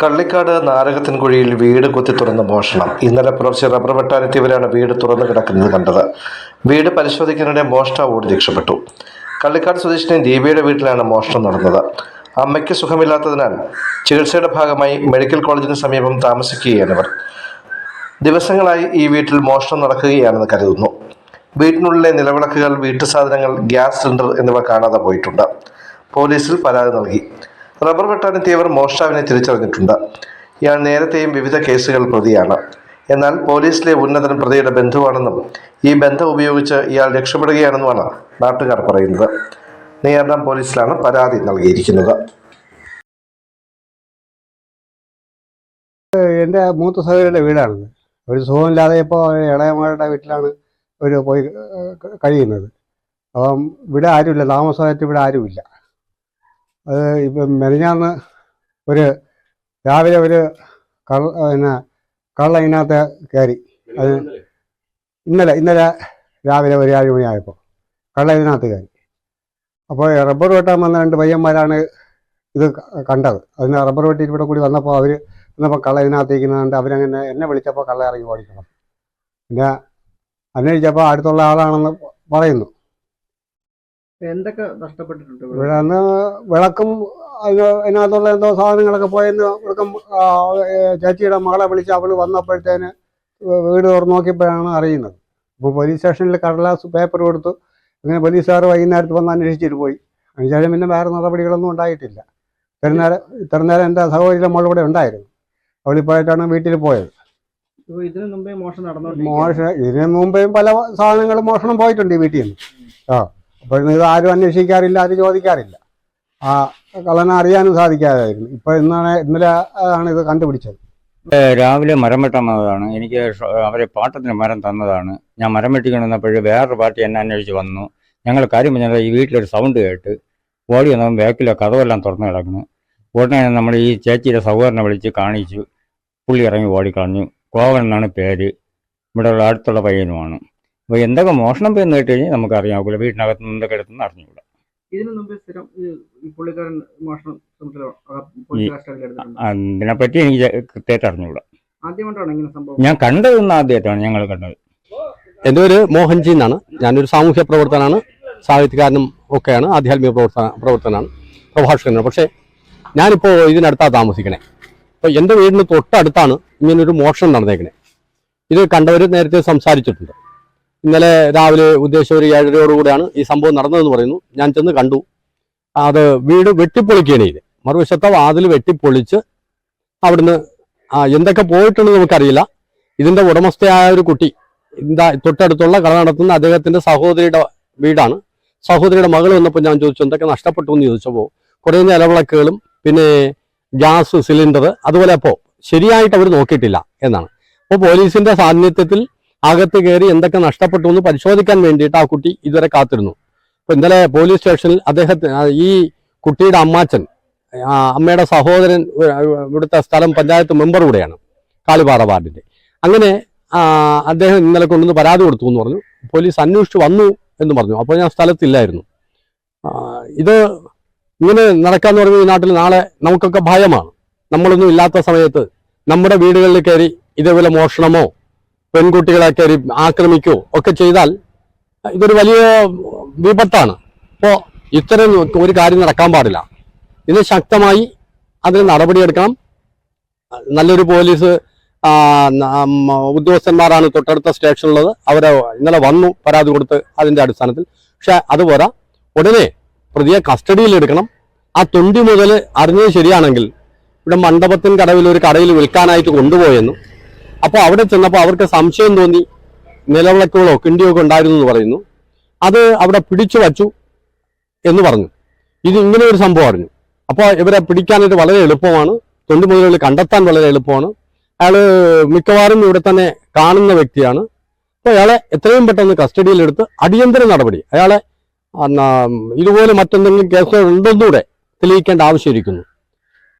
കള്ളിക്കാട് നാരകത്തിൻകുഴിയിൽ വീട് കുത്തി തുറന്ന മോഷണം. ഇന്നലെ പുലർച്ചെ റബ്ബർ വെട്ടാനെത്തിയവരാണ് വീട് തുറന്നു കിടക്കുന്നത് കണ്ടത്. വീട് പരിശോധിക്കുന്നതിനിടെ മോഷ്ടാവ് ഓടി രക്ഷപ്പെട്ടു. കള്ളിക്കാട് സ്വദേശിനി ദീപയുടെ വീട്ടിലാണ് മോഷണം നടന്നത്. അമ്മയ്ക്ക് സുഖമില്ലാത്തതിനാൽ ചികിത്സയുടെ ഭാഗമായി മെഡിക്കൽ കോളേജിന് സമീപം താമസിക്കുകയാണ് ഇവർ. ദിവസങ്ങളായി ഈ വീട്ടിൽ മോഷണം നടക്കുകയാണെന്ന് കരുതുന്നു. വീട്ടിനുള്ളിലെ നിലവിളക്കുകൾ വീട്ടു സാധനങ്ങൾ ഗ്യാസ് സിലിണ്ടർ എന്നിവ കാണാതെ പോയിട്ടുണ്ട്. പോലീസിൽ പരാതി നൽകി. റബ്ബർ വെട്ടാനെത്തിയവർ മോഷ്ടാവിനെ തിരിച്ചറിഞ്ഞിട്ടുണ്ട്. ഇയാൾ നേരത്തെയും വിവിധ കേസുകൾ പ്രതിയാണ്. എന്നാൽ പോലീസിലെ ഉന്നതൻ പ്രതിയുടെ ബന്ധുവാണെന്നും ഈ ബന്ധം ഉപയോഗിച്ച് ഇയാൾ രക്ഷപ്പെടുകയാണെന്നുമാണ് നാട്ടുകാർ പറയുന്നത്. നെയ്യാർഡാം പോലീസിലാണ് പരാതി നൽകിയിരിക്കുന്നത്. എന്റെ മൂത്ത സഹോദരിയുടെ വീടാണിത്. ഒരു സുഖമില്ലാതെ ഇപ്പോൾ ഇളയമാരുടെ വീട്ടിലാണ് ഒരു പോയി കഴിയുന്നത്. അപ്പം ഇവിടെ ആരുമില്ല താമസമായിട്ട് ഇവിടെ ആരുമില്ല. അത് ഇപ്പം മെനഞ്ഞാന്ന് ഒരു രാവിലെ ഒരു കള്ള പിന്നെ കള്ള ഇതിനകത്ത് കയറി. അത് ഇന്നലെ ഇന്നലെ രാവിലെ ഒരു ഏഴ് മണിയായപ്പോൾ കള്ള കയറി. അപ്പോൾ റബ്ബർ വെട്ടാൻ വന്ന രണ്ട് പയ്യന്മാരാണ് ഇത് കണ്ടത്. അതിന് റബ്ബർ വെട്ടിയിട്ട് ഇവിടെ കൂടി വന്നപ്പോൾ അവർ വന്നപ്പോൾ കള്ള ഇതിനകത്തേക്കുന്നുണ്ട് അവരങ്ങനെ എന്നെ വിളിച്ചപ്പോൾ കള്ള ഇറങ്ങി ഓടിക്കണം. പിന്നെ അന്വേഷിച്ചപ്പോൾ അടുത്തുള്ള ആളാണെന്ന് പറയുന്നു. എന്തൊക്കെ നഷ്ടപ്പെട്ടിട്ടുണ്ട് ഇവിടെ? ഇവിടെ അന്ന് വിളക്കും അതിന് അതിനകത്തുള്ള എന്തോ സാധനങ്ങളൊക്കെ പോയെന്ന് വിളക്കം ചേച്ചിയുടെ മകളെ വിളിച്ച് അവൾ വന്നപ്പോഴത്തേന് വീട് തുറന്നു നോക്കിയപ്പോഴാണ് അറിയുന്നത്. അപ്പോൾ പോലീസ് സ്റ്റേഷനിൽ കടലാസ് പേപ്പർ കൊടുത്തു. അങ്ങനെ പോലീസുകാർ വൈകുന്നേരത്ത് വന്ന് അന്വേഷിച്ചിട്ട് പോയി. അതിനുശേഷം പിന്നെ വേറെ നടപടികളൊന്നും ഉണ്ടായിട്ടില്ല. ഇത്ര നേരം ഇത്ര നേരം എന്റെ സഹോദരിയുടെ മോൾ കൂടെ ഉണ്ടായിരുന്നു. അവളിപ്പോഴായിട്ടാണ് വീട്ടിൽ പോയത്. ഇതിനു മുമ്പേ മോഷണം നടന്നു മോഷണം ഇതിനു മുമ്പേയും പല സാധനങ്ങളും മോഷണം പോയിട്ടുണ്ട് ഈ വീട്ടിൽ നിന്ന്. ആ. അപ്പോൾ ഇത് ആരും അന്വേഷിക്കാറില്ല ആരും ചോദിക്കാറില്ല. ആ കള്ളനെ അറിയാനും സാധിക്കാതായിരുന്നു. ഇപ്പോൾ ഇന്നാണ് ഇന്നലെ ആണ് ഇത് കണ്ടുപിടിച്ചത്. രാവിലെ മരം വെട്ടാന്നതാണ്. എനിക്ക് അവരെ പാട്ടത്തിന് മരം തന്നതാണ്. ഞാൻ മരം വെട്ടിക്കൊണ്ടിരുന്നപ്പോഴും വേറൊരു പാർട്ടി എന്നെ അന്വേഷിച്ച് വന്നു. ഞങ്ങൾ കാര്യം പറഞ്ഞാൽ ഈ വീട്ടിലൊരു സൗണ്ട് കേട്ട് ഓടി വന്നപ്പോൾ ബാക്കിലെ കഥവെല്ലാം തുറന്നു കിടക്കുന്നു. ഉടനെ നമ്മൾ ഈ ചേച്ചിയുടെ സഹോദരനെ വിളിച്ച് കാണിച്ചു. പുള്ളി ഇറങ്ങി ഓടിക്കളഞ്ഞു. കോവൻ എന്നാണ് പേര്. ഇവിടെ അടുത്തുള്ള പയ്യനുമാണ്. അപ്പോൾ എന്തൊക്കെ മോഷണം പോയെന്ന് കേട്ട് കഴിഞ്ഞാൽ നമുക്ക് അറിയാവൂല വീട്ടിനകത്ത് നിന്ന് എന്തൊക്കെ എടുത്തെന്ന് അറിഞ്ഞുകൂടാ ഇതിനു മുമ്പേ സ്ഥിരം പുള്ളിക്കാരൻ മോഷണം അതിനെപ്പറ്റി എനിക്ക് കൃത്യമായിട്ട് അറിഞ്ഞുകൂടാ ആദ്യമായിട്ടാണ് ഇങ്ങനെ സംഭവം? ഞാൻ കണ്ടതെന്ന് ആദ്യമായിട്ടാണ് ഞങ്ങൾ കണ്ടത്. എന്റെ പേര് മോഹൻജി എന്നാണ്. ഞാനൊരു സാമൂഹ്യ പ്രവർത്തനാണ് സാഹിത്യകാരനും ഒക്കെയാണ്. ആധ്യാത്മിക പ്രവർത്തന പ്രവർത്തനാണ് പ്രഭാഷകനാണ്. പക്ഷേ ഞാനിപ്പോൾ ഇതിനടുത്താണ് താമസിക്കണേ. അപ്പോൾ എന്റെ വീടിന് തൊട്ടടുത്താണ് ഇങ്ങനൊരു മോഷണം നടന്നേക്കണേ. ഇത് കണ്ടവർ നേരത്തെ സംസാരിച്ചിട്ടുണ്ട്. ഇന്നലെ രാവിലെ ഉദ്ദേശം ഒരു ഏഴരയോടുകൂടിയാണ് ഈ സംഭവം നടന്നതെന്ന് പറയുന്നു. ഞാൻ ചെന്ന് കണ്ടു. അത് വീട് വെട്ടിപ്പൊളിക്കുകയാണ് ഇത്. മറുവശത്തെ വാതിൽ വെട്ടിപ്പൊളിച്ച് അവിടുന്ന് എന്തൊക്കെ പോയിട്ടുണ്ടെന്ന് നമുക്കറിയില്ല. ഇതിന്റെ ഉടമസ്ഥയായ ഒരു കുട്ടി എന്താ തൊട്ടടുത്തുള്ള കട നടത്തുന്ന അദ്ദേഹത്തിന്റെ സഹോദരിയുടെ വീടാണ്. സഹോദരിയുടെ മകൾ വന്നപ്പോൾ ഞാൻ ചോദിച്ചു എന്തൊക്കെ നഷ്ടപ്പെട്ടു? എന്ന് ചോദിച്ചപ്പോൾ കുറേ നിലവിളക്കുകളും പിന്നെ ഗ്യാസ് സിലിണ്ടർ അതുപോലെ അപ്പോൾ ശരിയായിട്ട് അവർ നോക്കിയിട്ടില്ല എന്നാണ്. അപ്പോൾ പോലീസിന്റെ സാന്നിധ്യത്തിൽ അകത്ത് കയറി എന്തൊക്കെ നഷ്ടപ്പെട്ടു എന്ന് പരിശോധിക്കാൻ വേണ്ടിയിട്ട് ആ കുട്ടി ഇതുവരെ കാത്തിരുന്നു. അപ്പോൾ ഇന്നലെ പോലീസ് സ്റ്റേഷനിൽ അദ്ദേഹത്തിന് ഈ കുട്ടിയുടെ അമ്മാച്ചൻ അമ്മയുടെ സഹോദരൻ ഇവിടുത്തെ സ്ഥലം പഞ്ചായത്ത് മെമ്പർ കൂടെയാണ് കാളിപാറ വാർഡിന്റെ. അങ്ങനെ അദ്ദേഹം ഇന്നലെ കൊണ്ടുവന്ന് പരാതി കൊടുത്തു എന്ന് പറഞ്ഞു. പോലീസ് അന്വേഷിച്ചു വന്നു എന്ന് പറഞ്ഞു. അപ്പോൾ ഞാൻ സ്ഥലത്തില്ലായിരുന്നു. ഇത് ഇങ്ങനെ നടക്കാന്ന് പറഞ്ഞ ഈ നാട്ടിൽ നാളെ നമുക്കൊക്കെ ഭയമാണ്. നമ്മളൊന്നും ഇല്ലാത്ത സമയത്ത് നമ്മുടെ വീടുകളിൽ കയറി ഇതേപോലെ മോഷണമോ പെൺകുട്ടികളെ കയറി ആക്രമിക്കുകയോ ഒക്കെ ചെയ്താൽ ഇതൊരു വലിയ വിപത്താണ്. അപ്പോൾ ഇത്തരം ഒരു കാര്യം നടക്കാൻ പാടില്ല. ഇത് ശക്തമായി അതിന് നടപടിയെടുക്കണം. നല്ലൊരു പോലീസ് ഉദ്യോഗസ്ഥന്മാരാണ് തൊട്ടടുത്ത സ്റ്റേഷനിലുള്ളത്. അവരെ ഇന്നലെ വന്നു പരാതി കൊടുത്ത് അതിന്റെ അടിസ്ഥാനത്തിൽ. പക്ഷെ അതുപോരാ ഉടനെ പ്രതിയെ കസ്റ്റഡിയിൽ എടുക്കണം. ആ തൊണ്ടി മുതൽ അറിഞ്ഞത് ശരിയാണെങ്കിൽ ഇവിടെ മണ്ഡപത്തിൻ കടവിൽ ഒരു കടയിൽ വിൽക്കാനായിട്ട് കൊണ്ടുപോയെന്നും അപ്പോൾ അവിടെ ചെന്നപ്പോൾ അവർക്ക് സംശയം തോന്നി. നിലവിളക്കുകളോ കിണ്ടിയൊക്കെ ഉണ്ടായിരുന്നു എന്ന് പറയുന്നു. അത് അവിടെ പിടിച്ചു വച്ചു എന്ന് പറഞ്ഞു. ഇത് ഇങ്ങനെ ഒരു സംഭവം അറിഞ്ഞു അപ്പോൾ ഇവരെ പിടിക്കാനായിട്ട് വളരെ എളുപ്പമാണ്. തൊണ്ടു മുതലുകൾ കണ്ടെത്താൻ വളരെ എളുപ്പമാണ്. അയാൾ മിക്കവാറും ഇവിടെ തന്നെ കാണുന്ന വ്യക്തിയാണ്. അപ്പോൾ അയാളെ എത്രയും പെട്ടെന്ന് കസ്റ്റഡിയിലെടുത്ത് അടിയന്തര നടപടി. അയാളെ ഇതുപോലെ മറ്റെന്തെങ്കിലും കേസുകൾ ഉണ്ടെന്നൂടെ തെളിയിക്കേണ്ട ആവശ്യമിരിക്കുന്നു